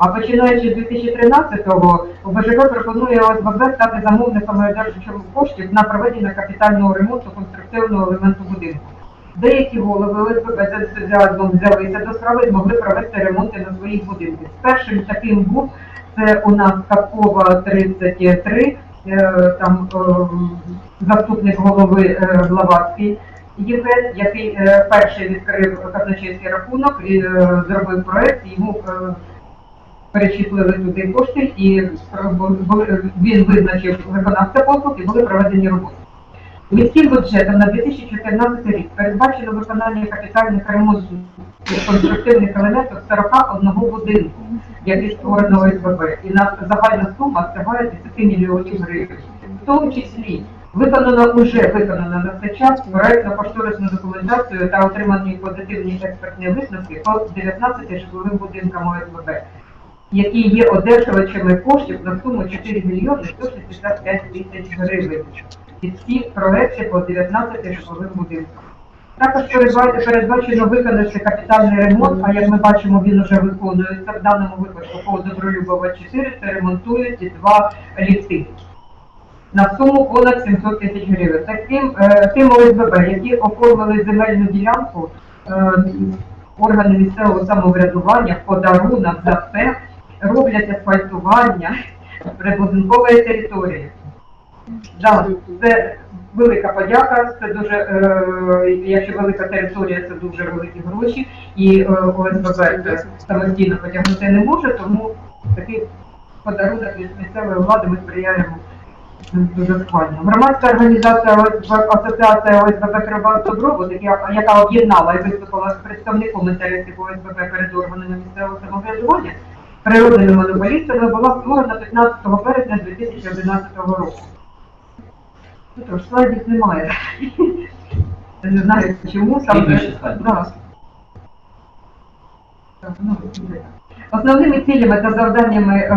А починаючи з 2013-го, ОБЖК пропонує ОСББ стати замовниками коштів на проведення капітального ремонту конструктивного елементу будинку. Деякі голови ОСББ ентузіазмом взялися до справи і змогли провести ремонти на своїх будинках. Першим таким був це у нас Капкова 33, е, там ем, заступник голови е, Блаватський Євген, який е, перший відкрив казначейський рахунок і е, зробив проект, йому е, перечислили туди кошти, і він визначив виконавця послуг і були проведені роботи. Міським бюджетом на 2014 рік передбачено виконання капітальних ремонтів конструктивних елементів 41 будинку, який створено ОСББ, і на загальна сума сягає 10 мільйонів гривень. В тому числі виконано вже виконано на цей час проектно-кошторисну документацію та отримані позитивні експертні висновки по 19 житловим будинкам ОСББ, які є одержувачами коштів на суму 4 мільйони 165 тисяч гривень. І всі проекти по 19 житловим будинкам. Також передба- передбачено виконати капітальний ремонт, а як ми бачимо, він вже виконується в даному випадку по Добролюбова 4, це ремонтують два ліфти на суму понад 700 тисяч гривень. Таким е, тим ОСББ, які оформили земельну ділянку, е, органи місцевого самоврядування подарунок за це роблять асфальтування прибудинкової території. Да, це велика подяка, це дуже, е, якщо велика територія, це дуже великі гроші, і е, ОСББ самостійно потягнути не може, тому такий подарунок від місцевої влади ми сприяємо дуже схвально. Громадська організація асоціація ОСББ Кривбас Добробут, яка, яка об'єднала і виступила з представником інтересів ОСББ перед органами місцевого самоврядування, природними монополістами, була створена 15 березня 2011 року. Ну, тож, слайдів немає. Я не знаю, чому там. Да. Так, ну, де. Основними цілями та завданнями е, е,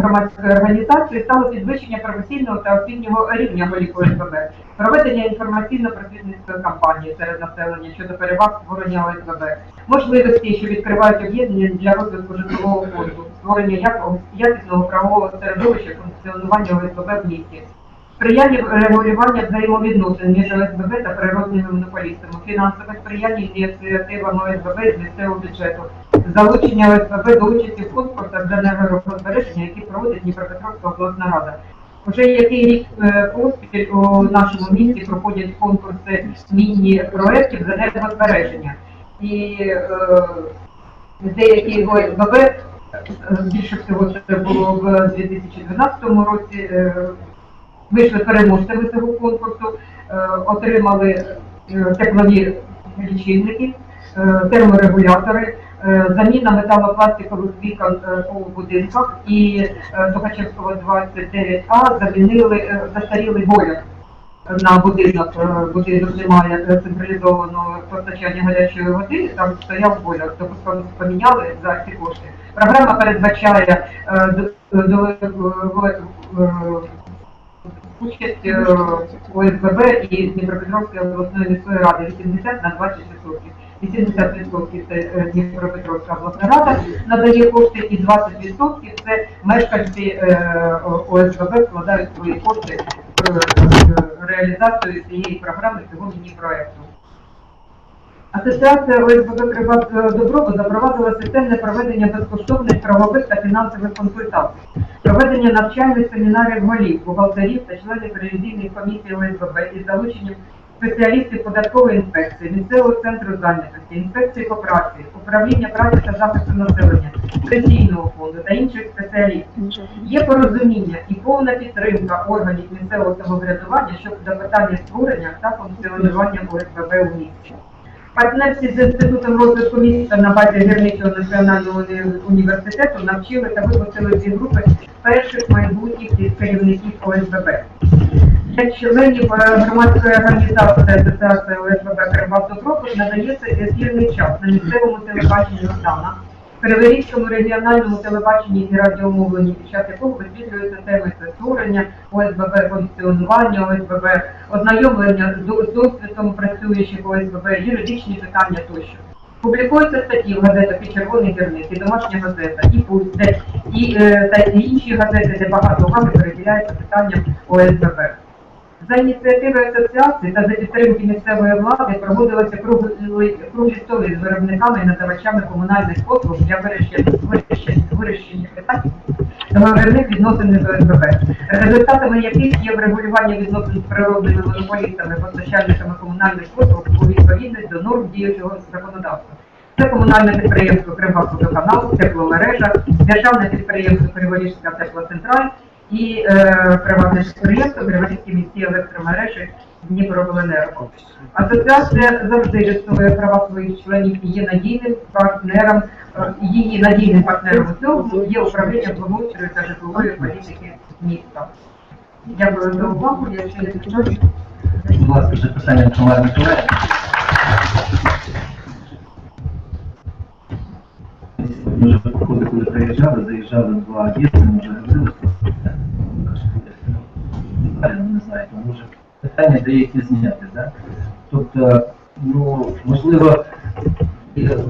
громадської організації стало підвищення професійного та освітнього рівня голів ОСББ, проведення інформаційно-просвітницької кампанії серед населення щодо переваг створення ОСББ, можливості, що відкривають об'єднання для розвитку житлового фонду, створення якісного правового середовища функціонування ОСББ в місті, сприяння регулювання взаємовідносин між ОСББ та природними монополістами, фінансове сприяння ініціативам ОСББ з місцевого бюджету, залучення ОСББ до участі в конкурсах для енергозбереження, які проводить Дніпропетровська обласна рада. Уже який рік е, поспіль у нашому місті проходять конкурси міні-проєктів з енергозбереження. І е, деякі ОСББ, більше всього це було в 2012 році, е, вийшли переможцями цього конкурсу, отримали теплові лічильники, терморегулятори, заміна металопластикових вікон е, у будинках і е, Тухачевського 29А замінили е, застарілий бойлер на будинок. Е, Будинок немає е, централізованого постачання гарячої води, там стояв бойлер, тобто пом- поміняли за ці кошти. Програма передбачає е, е, е, участь е, ОСББ і Дніпропетровської обласної міської ради 80 на 20%. 80% це е, Дніпропетровська обласна рада надає кошти, і 20% це мешканці е, ОСББ вкладають свої кошти в е, реалізацію цієї програми, цього міні-проекту. Асоціація ОСББ Кривбас Добробут запровадила системне проведення безкоштовних правових та фінансових консультацій, проведення навчальних семінарів голів, бухгалтерів та членів ревізійних комісій ОСББ із залученням спеціалістів податкової інспекції, місцевого центру зайнятості, інспекції по праці, управління праці та захисту населення, пенсійного фонду та інших спеціалістів. Є порозуміння і повна підтримка органів місцевого самоврядування щодо питання створення та функціонування ОСББ у місті. Партнерці з інститутом розвитку міста на базі Гірничого національного університету навчили та випустили дві групи перших майбутніх керівників ОСББ. Для членів громадської організації Асоціації ОСББ Кривбас Добробут надається ефірний час на місцевому телебаченні Росана, Криворізькому регіональному телебаченні і радіомовленні, під час якого висвітлюються теми створення ОСББ, функціонування ОСББ, ознайомлення з до- досвідом працюючих ОСББ, юридичні питання тощо. Публікуються статті в газетах і Червоний гірник, і домашня газета, і пульс, і, е, інші газети, де багато уваги переділяється питанням ОСББ. За ініціативи асоціації та за підтримки місцевої влади проводилися круглі, столи з виробниками і надавачами комунальних послуг для вирішення, питань договірних відносин з ОСББ, результатами яких є врегулювання відносин з природними монополістами, постачальниками комунальних послуг у відповідність до норм діючого законодавства. Це комунальне підприємство Кривбасводоканал, тепломережа, державне підприємство Криворізька теплоцентраль і е, приватне підприємство Криворізькі міські електромережі Дніпробленерго. Асоціація завжди відстоює права своїх членів і є надійним партнером, е, її надійним партнером у цьому є управління благоустрою та житлової політики міста. Дякую за увагу. Я ще не. Будь ласка, запитання Тамара Миколаївна. Ми коли приїжджали, заїжджали два об'єкти, це. Ну, Не знаю, тому вже питання деякі зняти, да? Тобто, ну, можливо,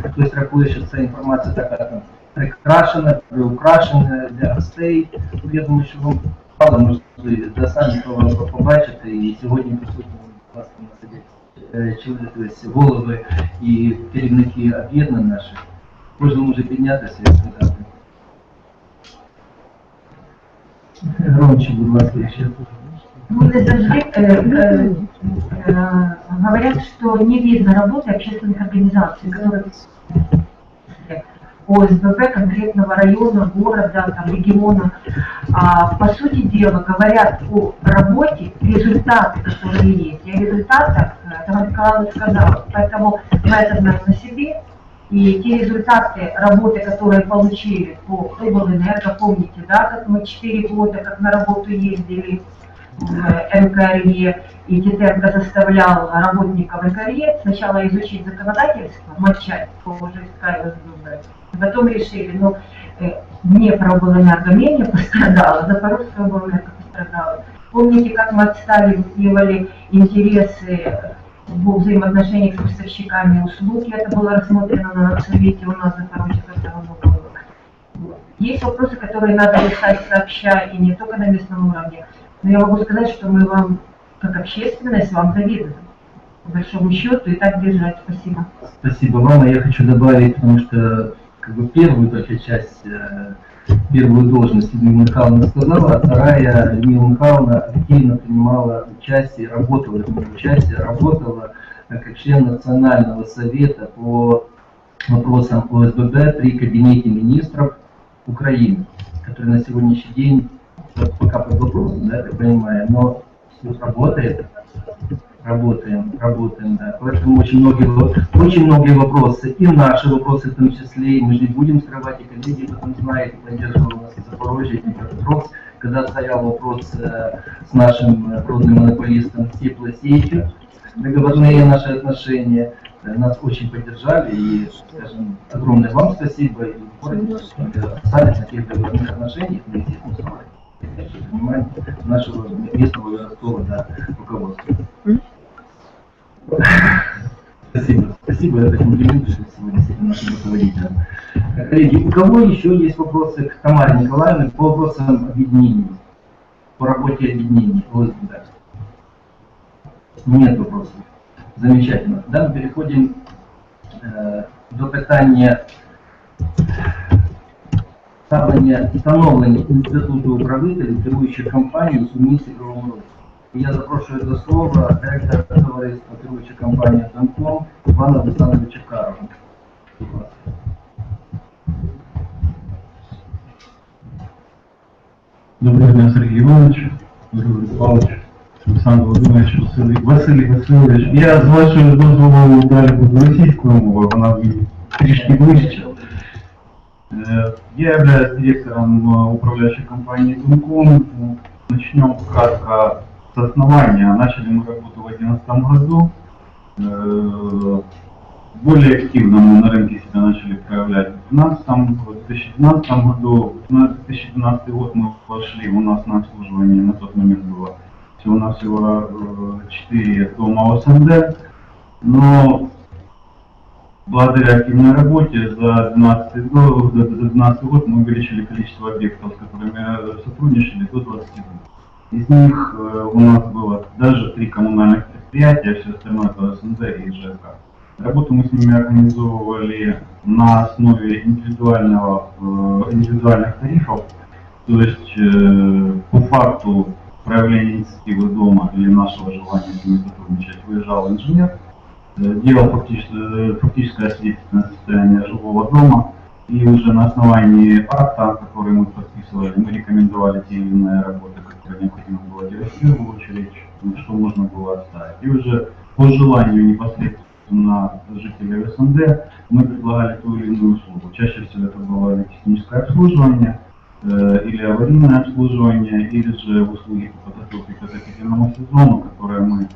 хтось рахує, що ця інформація така там прикрашена, приукрашена для гостей. Ну, Я думаю, що вам мало можливість, да, самі побачити, і сьогодні присутні власне на чи тобто, голови і керівники об'єднань наших. Кожен може піднятися і сказати. Громче, будь ласка, ще. Мы завжди э, э, э, говорят, что не видно работы общественных организаций, которые ОСББ конкретного района, города, там, региона. А, по сути дела, говорят о работе, результаты, которые есть. И о результатах э, Тамара Николаевна сказала. Поэтому мы это знаем на себе. И те результаты работы, которые получили по Облэнерго, помните, да, как мы 4 года как на работу ездили, в МКРЕ, и Титенко заставлял работников МКРЕ сначала изучить законодательство, молчать по. Потом решили, ну, э, Днепр облэнерго менее пострадала, Запорожская облэнерго пострадала. Помните, как мы отстаивали интересы в взаимоотношениях с поставщиками услуг, и это было рассмотрено на совете у нас Запорожского было. Вот. Есть вопросы, которые надо решать сообща, и не только на местном уровне. Но я могу сказать, что мы вам, как общественность, вам завидуем. По большому счету, и так держать. Спасибо. Спасибо вам. А я хочу добавить, потому что как бы первую только часть, э, первую должность Людмила Михайловна сказала, а вторая Людмила Михайловна активно принимала участие, работала, вернее, участие, работала э, как член Национального совета по вопросам ОСББ при Кабинете министров Украины, который на сегодняшний день пока под вопросом, да, я понимаю, но всё работает, работаем, работаем, да. Поэтому очень многие, очень многие вопросы, и наши вопросы в том числе, и мы же не будем скрывать, и коллеги потом знают, и поддерживали нас и Запорожье, и Днепропетровск, когда стоял вопрос э, с нашим э, родным монополистом теплосетью, договорные наши отношения, э, нас очень поддержали, и, скажем, огромное вам спасибо, и в городе э, остались на тех договорных отношениях, мы, естественно, внимание нашего местного городского да, руководства. Спасибо. Спасибо за комплименты, что сегодня с этим нашим руководителем. Э, Коллеги, у кого еще есть вопросы к Тамаре Николаевне по вопросам объединений, по работе объединений ОСБ? Нет вопросов. Замечательно. Да, мы переходим э, до питання ставлення встановлення інституту управителів керуючих компаній у місті Кривому Розі. І Я запрошую до слова директора товариства керуючої компанії «Домком» Івана Олександровича Карова. Будь ласка. Доброго дня, Сергій Іванович, Григорій Павлович, Олександр Володимирович, Василій, Василій Васильович. Я з вашого дозволу далі буду російською мовою, вона мені трішки ближче. Э, Я являюсь директором э, управляющей компании Думком. Начнем кратко с основания. Начали мы работу в 2011 году. Э, Более активно мы на рынке себя начали проявлять в 2012, в 2012 году. На 2012 год мы вошли, у нас на обслуживании на тот момент было всего-навсего 4 дома ОСНД. Но благодаря активной работе за 12 год, за 12 год мы увеличили количество объектов, с которыми э, сотрудничали до 22. Из них э, у нас было даже три коммунальных предприятия, все остальное это СНД и ЖК. Работу мы с ними организовывали на основе индивидуального, э, индивидуальных тарифов, то есть э, по факту проявления инициативы дома или нашего желания с ними сотрудничать выезжал инженер, делал э, фактическое свидетельственное состояние жилого дома, и уже на основании акта, который мы подписывали, мы рекомендовали те или иные работы, которые необходимо было делать в первую очередь, что можно было оставить. И уже по желанию непосредственно жителей СНД мы предлагали ту или иную услугу. Чаще всего это было техническое обслуживание, э, или аварийное обслуживание, или же услуги по подготовке к отопительному сезону, которые мы,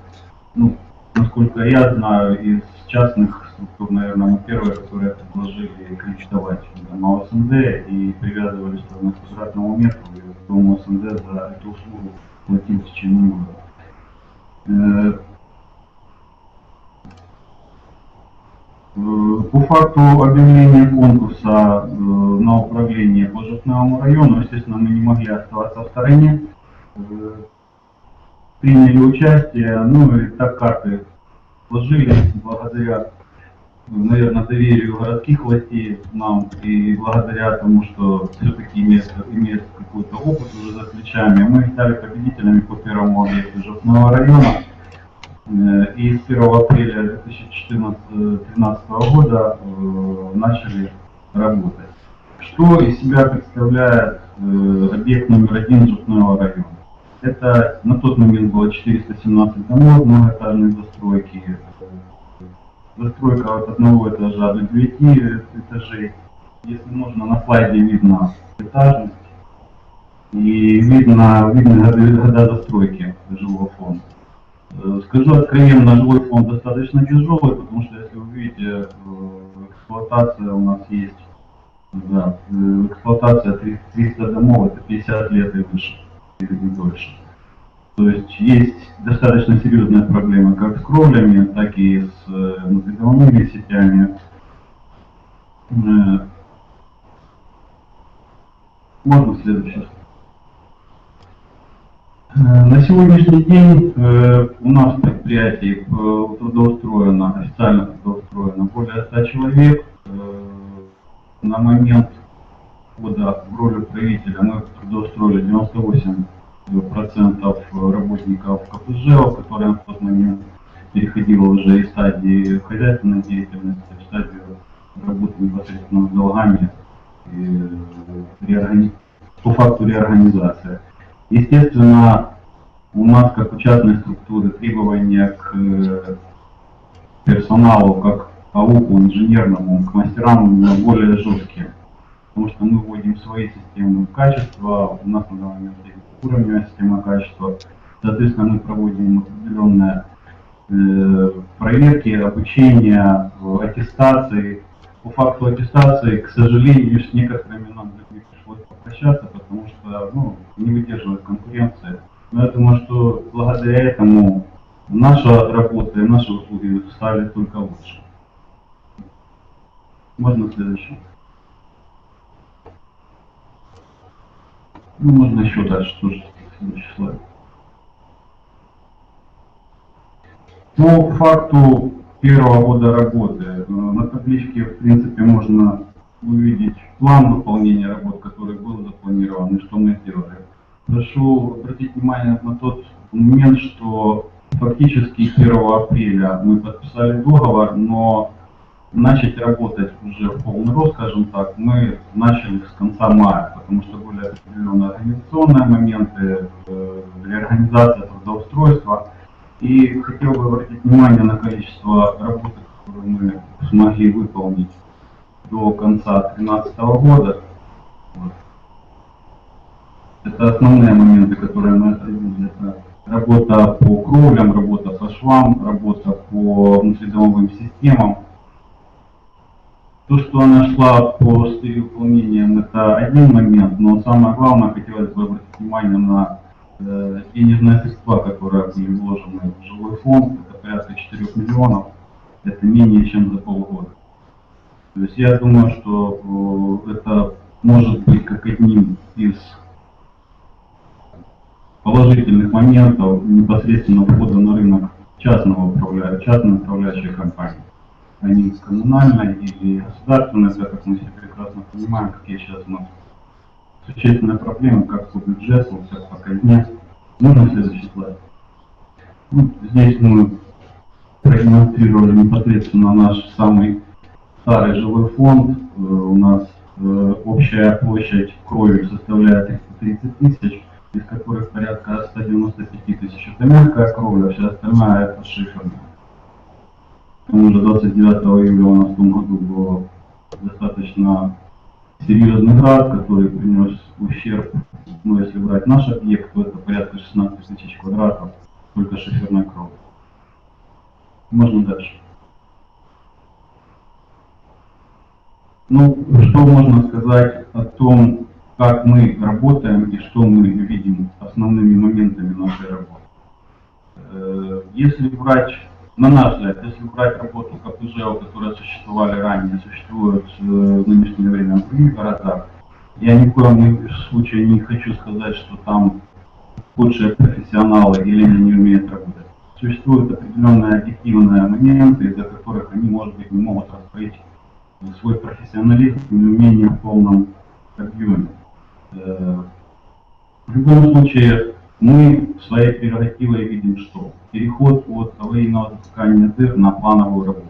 ну, насколько я знаю, из частных структур, наверное, мы первые, которые предложили кредитовать дома СНД и привязывали стоимость квадратного метра, и дому СНД за эту услугу платил в течение года. Э, Э, По факту объявления конкурса э, на управление по Жовтневому району, естественно, мы не могли оставаться в стороне. Приняли участие, ну и так карты сложились благодаря, наверное, доверию городских властей нам и благодаря тому, что все-таки имеет, имеет какой-то опыт уже за плечами, мы стали победителями по первому объекту Жовтного района. Э, И с 1 апреля 2013 года э, начали работать. Что из себя представляет э, объект номер один Жутного района? Это на тот момент было 417 домов многоэтажной застройки. Застройка от одного этажа до девяти этажей. Если нужно, на слайде видно этажность и видно, видно года застройки жилого фонда. Э, Скажу откровенно, жилой фонд достаточно тяжелый, потому что если вы видите, э, эксплуатация у нас есть, да, э, эксплуатация 300 300 домов, это 50 лет и выше, или дольше. То есть есть достаточно серьезные проблемы как с кровлями, так и с э, внутридомовыми сетями. Э, Можно следующий? Э, На сегодняшний день у нас в предприятии трудоустроено, официально трудоустроено более 100 человек. На момент входа в роль управителя мы трудоустроили 98% работников КПЖ, которые в тот момент переходило уже из стадии хозяйственной деятельности в стадию работы непосредственно с долгами и э, реоргани- по факту реорганизации. Естественно, у нас, как у частной структуры, требования к э, персоналу, как АУКу, инженерному, к мастерам э, более жесткие. Потому что мы вводим свои системы качества, у нас на данный момент есть уровневая система качества. Соответственно, мы проводим определенные э, проверки, обучение, э, аттестации. По факту аттестации, к сожалению, с некоторыми нам людьми пришлось попрощаться, потому что ну, не выдерживают конкуренции. Но я думаю, что благодаря этому наша работа и наши услуги стали только лучше. Можно следующий? Ну, можно еще дальше тоже следующий слайд. По факту первого года работы э, на табличке, в принципе, можно увидеть план выполнения работ, который был запланирован и что мы сделали. Прошу обратить внимание на тот момент, что фактически 1 апреля мы подписали договор, но начать работать уже в полный рост, скажем так, мы начали с конца мая, потому что были определенные организационные моменты, э, реорганизация трудоустройства. И хотел бы обратить внимание на количество работы, которые мы смогли выполнить до конца 2013 года. Вот. Это основные моменты, которые мы отразили. Работа по кровлям, работа по швам, работа по внутридомовым системам. То, что она шла по стилю выполнением, это один момент, но самое главное, хотелось бы обратить внимание на э, денежные средства, которые были вложены в жилой фонд, это порядка 4 миллионов, это менее чем за полгода. То есть я думаю, что э, это может быть как одним из положительных моментов непосредственно входа на рынок частного управля... частной управляющей компании, а не коммунальной или государственной, так как мы все прекрасно понимаем, какие сейчас у нас существенные проблемы как по бюджету, так по казне. Можно следующий слайд? Ну, здесь мы продемонстрировали непосредственно наш самый старый жилой фонд. Э, У нас э, общая площадь крови составляет 330 тысяч, из которых порядка 195 тысяч это мягкая кровля, а вся остальная это шиферная. К тому же 29 июля у нас в том году был достаточно серьезный град, который принес ущерб. Ну, если брать наш объект, то это порядка 16 тысяч квадратов только шиферной крови. Можно дальше. Ну, что можно сказать о том, как мы работаем и что мы видим основными моментами нашей работы. Э, Если брать, на наш взгляд, если брать работу КПЖО, которые существовали ранее, существуют э, в нынешнее время в других городах, я ни в коем случае не хочу сказать, что там худшие профессионалы или они не умеют работать. Существуют определенные объективные моменты, из-за которых они, может быть, не могут раскрыть свой профессионализм и умение в полном объеме. Э, В любом случае, мы своей прерогативой видим, что переход от аварийного затыкания дыр на плановую работу.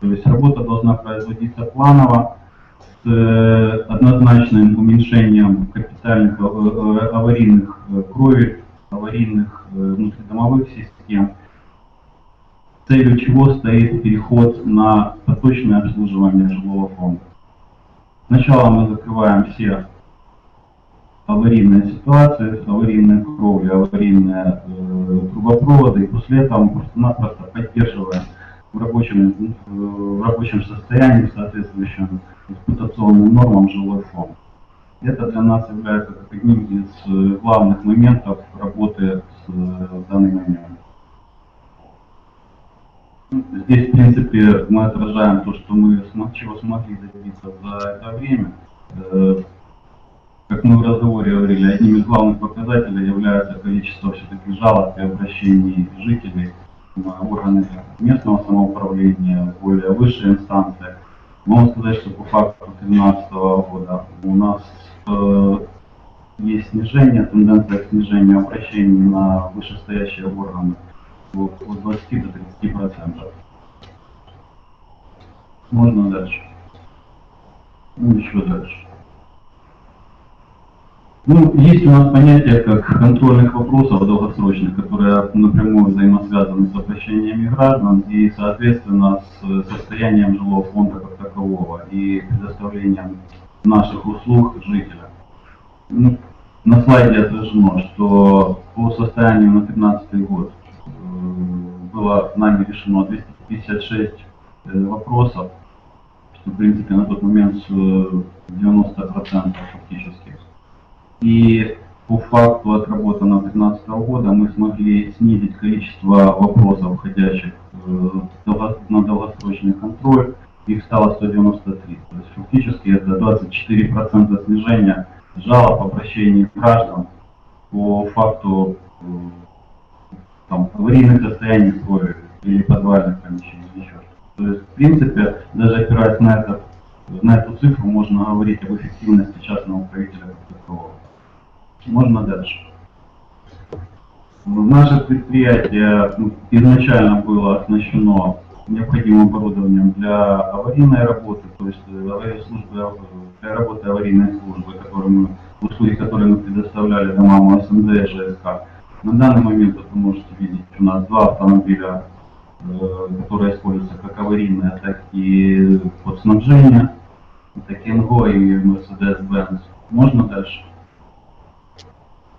То есть работа должна производиться планово, с э, однозначным уменьшением капитальных э, э, аварийных крови, аварийных внутридомовых систем, целью чего стоит переход на поточное обслуживание жилого фонда. Сначала мы закрываем все аварийные ситуации, аварийные кровли, аварийные э, трубопроводы, и после этого мы просто-напросто поддерживаем в рабочем, в рабочем состоянии, соответствующем эксплуатационным нормам жилой фонд. Это для нас является как одним из э, главных моментов работы с э, в данный момент. Здесь, в принципе, мы отражаем то, что мы чего смогли добиться за это время. Как мы в разговоре говорили, одним из главных показателей является количество все-таки жалоб и обращений жителей на органы местного самоуправления, более высшие инстанции. Могу сказать, что по факту 2013 года у нас э, есть снижение, тенденция к снижению обращений на вышестоящие органы от от 20 до 30 процентов. Можно дальше. Ну, еще дальше. Ну, есть у нас понятие как контрольных вопросов долгосрочных, которые напрямую взаимосвязаны с обращениями граждан и, соответственно, с состоянием жилого фонда как такового и предоставлением наших услуг жителям. Ну, на слайде отражено, что по состоянию на 2015 год э, было нами решено 256 э, вопросов, что, в принципе, на тот момент э, 90% фактически. И по факту отработанного 2015 года мы смогли снизить количество вопросов, входящих э, на долгосрочный контроль. Их стало 193. То есть фактически это 24% снижения жалоб, обращений граждан по факту э, там, аварийных состояний крови или подвальных помещений, еще. То есть, в принципе, даже опираясь на, это, на эту цифру, можно говорить об эффективности частного такового. Можно дальше. Наше предприятие ну, изначально было оснащено необходимым оборудованием для аварийной работы, то есть э, службы, э, для работы аварийной службы, которую мы, услуги, которые мы предоставляли домам СМД и ЖСК. На данный момент, вот вы можете видеть, у нас два автомобиля, э, которые используются как аварийные, так и под снабжение. Это Кенго и Mercedes-Benz. Можно дальше?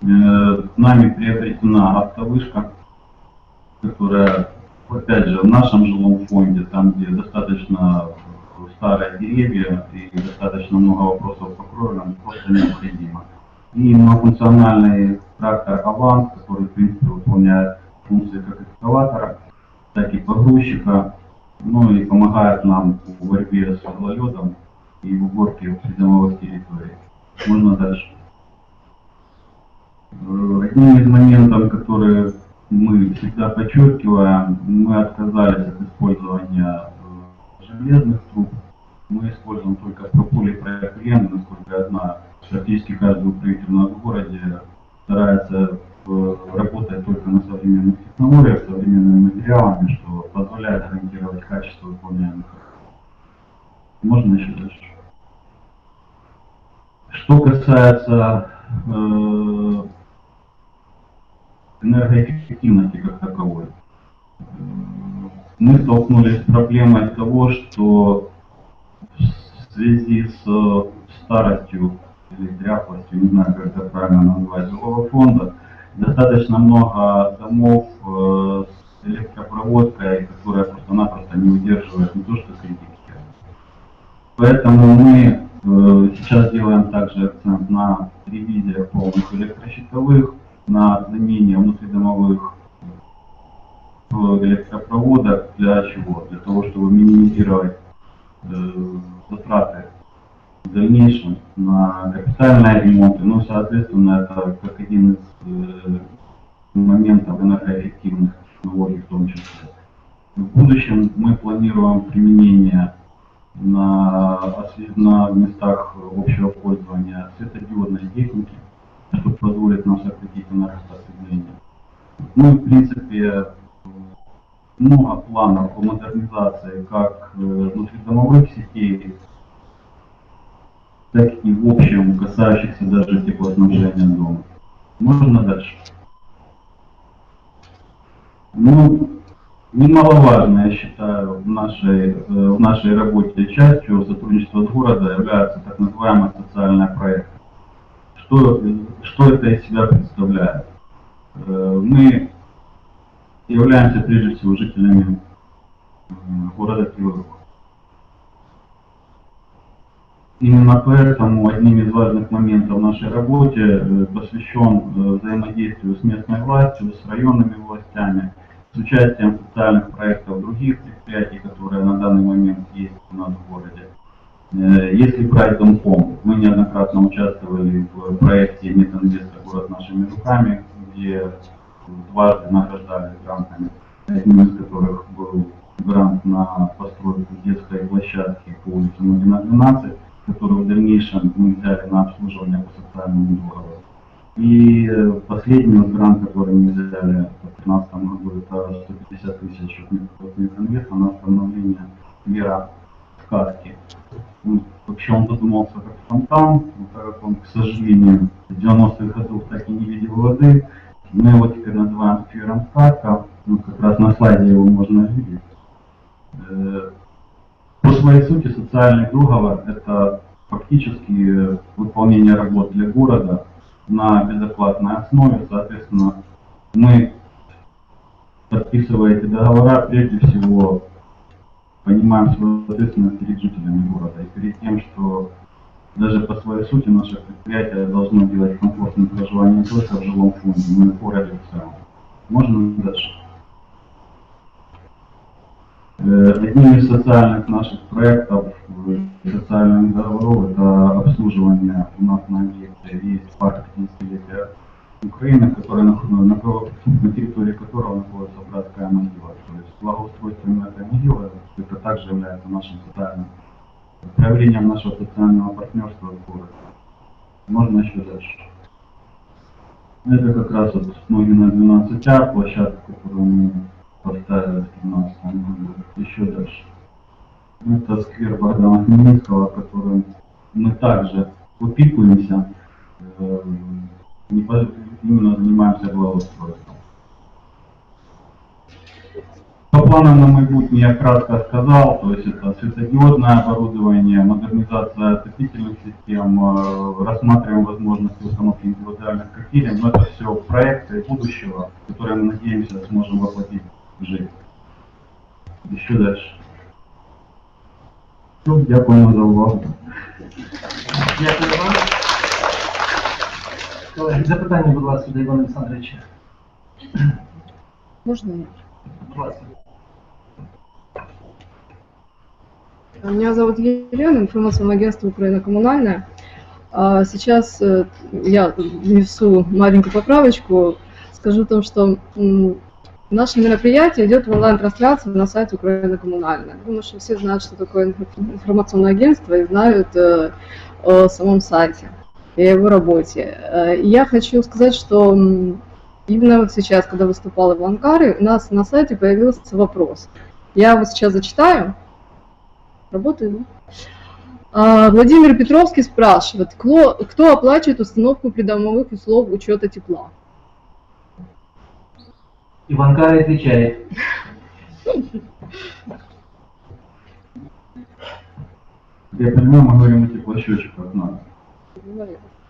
Э, Нами приобретена автовышка, которая, опять же, в нашем жилом фонде, там, где достаточно старые деревья и достаточно много вопросов по кровлям, просто необходимо. И многофункциональный трактор «Аванс», который, в принципе, выполняет функции как экскаватора, так и погрузчика, ну и помогает нам в борьбе с гололедом и в уборке придомовых территорий. Можно дальше. Э, Одним из моментов, которые мы всегда подчеркиваем, мы отказались от использования э, железных труб. Мы используем только полипропилен, насколько я знаю. Практически каждый управитель у нас городе старается э, работать только на современных технологиях, современными материалами, что позволяет гарантировать качество выполняемых. Можно еще дальше? Что касается э, энергоэффективности как таковой, мы столкнулись с проблемой того, что в связи с старостью или дряхлостью, не знаю, как это правильно назвать, жилого фонда, достаточно много домов э, с электропроводкой, которая просто-напросто не удерживает не то что критики. Поэтому мы э, сейчас делаем также акцент на ревизии полных электрощитовых, на замене внутридомовых э, электропроводок для чего? Для того, чтобы минимизировать э, затраты в дальнейшем на капитальные ремонты. Ну, соответственно, это как один из э, моментов энергоэффективных технологий в том числе. В будущем мы планируем применение на, на местах общего пользования светодиодной техники, что позволит нам сократить энергопотребление. Ну и в принципе много планов по модернизации как э, внутридомовых сетей, так и в общем касающихся даже теплоснабжения дома. Можно дальше? Ну, немаловажно, я считаю, в нашей, э, в нашей работе частью сотрудничества с городом являются так называемые социальные проекты. Что, что это из себя представляет? Э, Мы являемся прежде всего жителями э, города Киева. Именно поэтому одним из важных моментов нашей работе э, посвящен взаимодействию с местной властью, с районными властями, с участием социальных проектов других предприятий, которые на данный момент есть у нас в городе. Э, Если брать Донком, мы неоднократно участвовали в проекте «Нет инвестора. Город нашими руками», где дважды награждали грантами, одним из которых был грант на постройку детской площадки по улице Ногина 12, которую в дальнейшем мы взяли на обслуживание по социальному договору. И э, последний грант, который мы взяли в 2015 году, это 150 тысяч от на восстановление мира сказки. Ну, Вообще он задумался как фонтан, но так как он, к сожалению, в 90-х годах так и не видел воды, мы его теперь называем сквером сказка, ну, как раз на слайде его можно видеть. Э, По своей сути социальный договор – это фактически выполнение работ для города на безоплатной основе. Соответственно, мы, подписывая эти договора, прежде всего понимаем свою ответственность перед жителями города и перед тем, что даже по своей сути наше предприятие должно делать комфортное проживание не только в жилом фонде, но и в городе. Можно дальше? Э, Одним из социальных наших проектов, э, социальных договоров, это обслуживание у нас на объекте есть парк 50-летия Украины, который нах- на, на территории которого находится братская могила. То есть благоустройство этой могилы, это также является нашим социальным проявлением нашего социального партнерства в городе. Можно еще дальше. Это как раз вот Ногина 12А, площадка, которую мы поставили в 2013 году. Еще дальше. Это сквер Богдана Хмельницкого, которым мы также опикуемся, непо- именно занимаемся благоустройством. По планам на майбутнее я кратко сказал, то есть это светодиодное оборудование, модернизация отопительных систем, э, рассматриваем возможности установки индивидуальных котелей, но это все проекты будущего, которые мы надеемся сможем воплотить в жизнь. Еще дальше. Ну, дякую за увагу. Дякую. Колеги, запитання, будь ласка, до Івана Олександровича. Можна? Будь ласка. Меня зовут Елена, информационное агентство Украина коммунальная. А Сейчас я внесу маленькую поправочку. Скажу о том, что наше мероприятие идет в онлайн-трансляции на сайте Украина коммунальная. Думаю, что все знают, что такое инф- информационное агентство и знают о самом сайте и о его работе. Э, Я хочу сказать, что именно вот сейчас, когда выступал Иван Кары, у нас на сайте появился вопрос. Я его сейчас зачитаю. Работает, да? Владимир Петровский спрашивает, кто, кто оплачивает установку придомовых условий учета тепла? Иван Карый отвечает. Я понимаю, мы говорим о теплосчетчиках нас.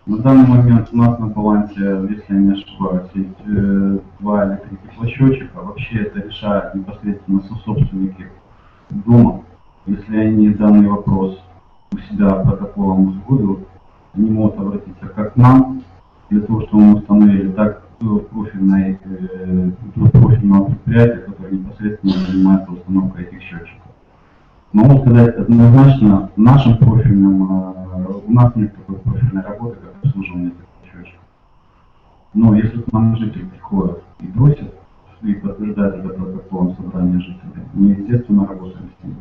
На данный момент у нас на балансе, если я не ошибаюсь, есть э, два или три теплосчетчика. Вообще это решают непосредственно собственники дома. Если они данный вопрос у себя протоколом узгодят, они могут обратиться как к нам, для того, чтобы мы установили, так профильной, э, до профильного предприятия, которое непосредственно занимается установкой этих счетчиков. Могу сказать однозначно, в нашем профильном, э, у нас нет такой профильной работы, как обслуживание счетчиков. Но если к нам житель приходит и просит, и подтверждает это протоколом собрания жителей, мы, естественно, работаем с ним.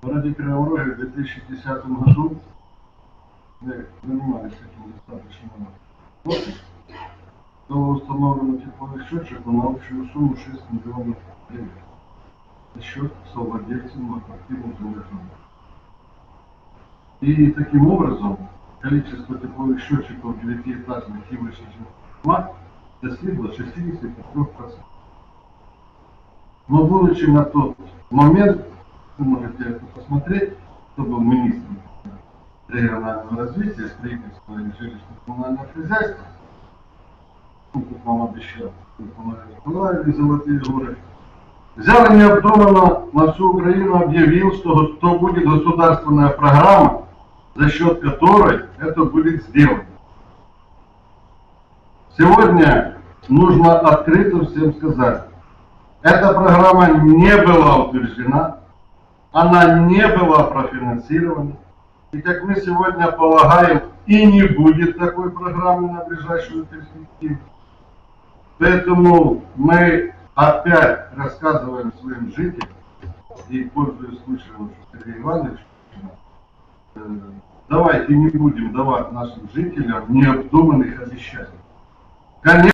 В городе Кривороге в 2010 году мы занимались этим достаточно много. Было установлено тепловой счетчик на общую сумму 6 миллионов гривен за счет многоквартирных жилых домов. И таким образом количество тепловых счетчиков девятиэтажных и выше домах достигло 63%. Но будучи на тот момент, вы можете это посмотреть, кто был министром регионального развития, строительства и жилищно-коммунального хозяйства, вам обещал, Николаевич, Золотые горы, взял и необдуманно на всю Украину объявил, что, что будет государственная программа, за счет которой это будет сделано. Сегодня нужно открыто всем сказать, эта программа не была утверждена, она не была профинансирована. И как мы сегодня полагаем, и не будет такой программы на ближайшую перспективу. Поэтому мы опять рассказываем своим жителям, и пользуясь случаем, что Сергей Иванович, э, давайте не будем давать нашим жителям необдуманных обещаний. Конечно,